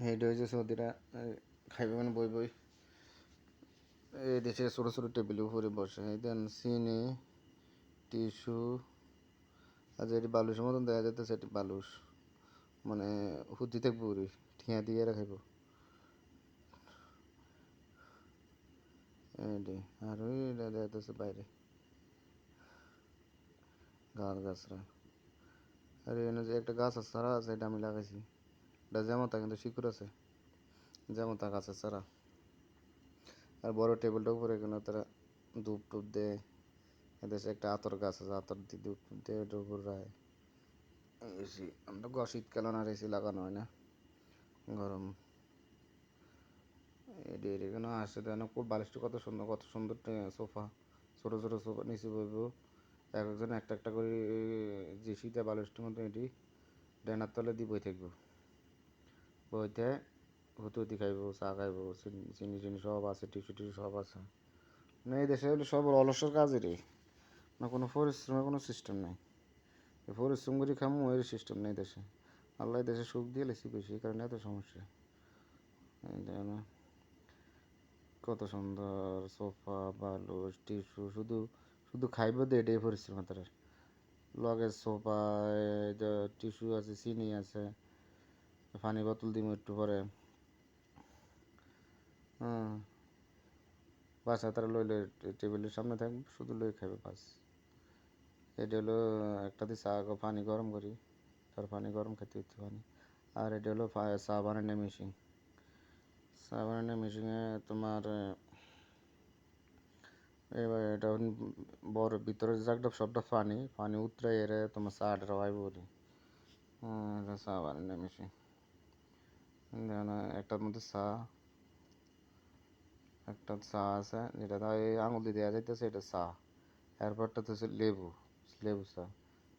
Head হয়েছে সৌদিরা খাইবে মানে বই বই এই দেশে ছোটো ছোটো টেবিলের উপরে বসে দেন চিনি টিস্যু আর যেটি বালুসের মতন দেখা যাইতেছে এটি বালুস মানে হুদি থাকব উড়ি ঠিয়া দিয়ে রাখাইব আর ওই দেখা যাইতেছে বাইরে গাছ গাছরা আর এখানে যে একটা গাছ আছে সারা আছে এটা আমি লাগাইছি। এটা যেমন তা কিন্তু শিকড় আছে। যেমন তা গাছের সারা আর বড় টেবিলটার উপরে এখানে তারা ধূপ টুপ দেয়। এদেশে একটা আতর গাছ আছে, আতর দিয়ে ধূপ টুপ দেয় ওটার উপর এসি আমরা গ শীতকালে আর এসি লাগানো হয় না। গরম। এটি এখানে আসে দেন খুব বালিশটা কত সুন্দর কত সুন্দর সোফা। ছোটো ছোটো সোফা নিচে বইব। এক একজন একটা একটা করে যে শীতে বালিশটার মতো এটি ডেনার তলে দিয়ে বই থাকব। বইতে হুতি হুতি খাইবো চা খাইবো, চিনি চিনি সব আছে, টিস্যু টিসু সব আছে। না, এই দেশে হলে সব অলসের কাজই রে না, কোনো পরিশ্রমের কোনো সিস্টেম নেই। পরিশ্রম করে খামো এর সিস্টেম নেই দেশে। আল্লাহ দেশে সুখ দিয়ে লেছি বেশি, কারণে এত সমস্যা। কত সুন্দর সোফা বালুস টিস্যু, শুধু শুধু খাইব দে এটাই পরিশ্রম তার লগে সোফা টিস্যু আছে, চিনি আছে পানি বোতল দিব একটু পরে। হ্যাঁ। বাসা তারা লইলে টেবিলের সামনে থাকবে শুধু লই খাবে বাস। এটা হলো, একটা দিয়ে চা পানি গরম করি, তার পানি গরম খেতে হচ্ছে পানি আর এটা হলো চা বানানোর মেশিন চা বানানোর মেশিনে তোমার এবার এটা বড়, ভিতরে যে জায়গাটা, সবটা পানি পানি উতরে এরে তোমার চাটা রওয়াই বলি। হ্যাঁ চা বানানোর মেশিন একটার মধ্যে চা একটা চা আছে, যেটা তাই আঙুল দিয়ে দেওয়া যাইতেছে, এটা চা এরপরটা হচ্ছে লেবু লেবু চা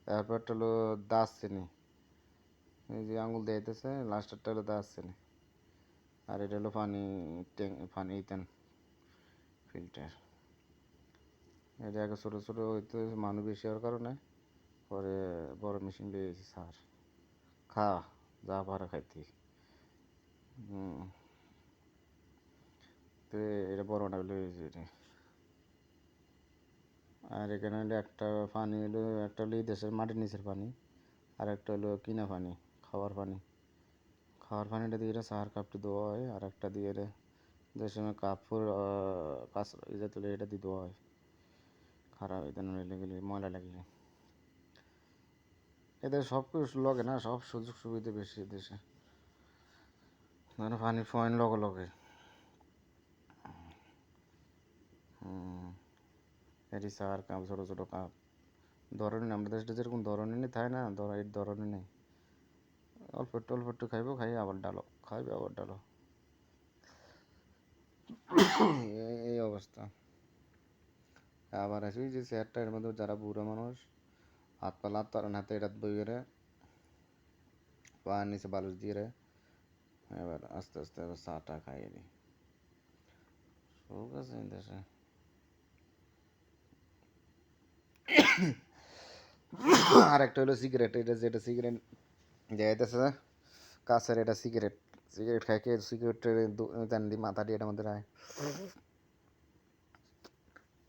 এরপরটা হলো দারচিনি। এই যে আঙুল দিয়ে দিতেছে লাস্টেরটা হলো দারচিনি। আর এটা হলো পানি পানি ইতেন ফিল্টার। এটা আগে ছোটো ছোটো হইতে মানুষ বেশি হওয়ার কারণে পরে বড় মেশিন লিয়েছি সার খা, যা পারে খাইতে। তো এটা বড় হলে এটা। আর এখানে হলো একটা পানি হলো একটা হলো দেশের মাটির নিচের পানি, আর একটা হলো কিনা পানি, খাওয়ার পানি। খাওয়ার পানিটা দিয়ে এটা সার কাপটি দেওয়া হয়, আর একটা দিয়ে এটা যে সময় কাপড় কাঁচরা ইজা তুলে এটা দিয়ে দেওয়া হয়। খারাপ এটা গেলে ময়লা লাগলে। এদের সব কিছু লগে না, সব সুযোগ সুবিধা বেশি দেশে। মানে পানি পয়েন্ট লগে লগে। এটি সার কাপ, ছোটো ছোটো কাপ। ধরনের আমাদের দেশটা যেরকম ধরনের নেই থাকে না ধর এই ধরনের নেই। অল্প একটু অল্প একটু খাইবো, খাই আবার ডালো, খাইবে আবার ডালো। এই- অবস্থা। আবার আসি যে চেয়ারটা এর মধ্যে যারা বুড়ো মানুষ, হাত পা লাত তার হাতে এটা বই করে পায়ের নিচে বালুচ দিয়ে রে। এবার আস্তে আস্তে এবার চাটা খাইয়ে দিই সুখ আছে দেশে আর একটা হলো সিগারেট এটা যেটা সিগারেট যাইতেছে কাছের এটা সিগারেট সিগারেট খাই খেয়ে সিগারেটের দান দি, মাথা দিয়ে এটার মধ্যে রায়।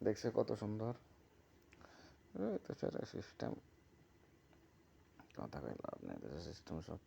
দেখছে কত সুন্দর। সেটা সিস্টেম কথা কই লাভ নেই সিস্টেম সব।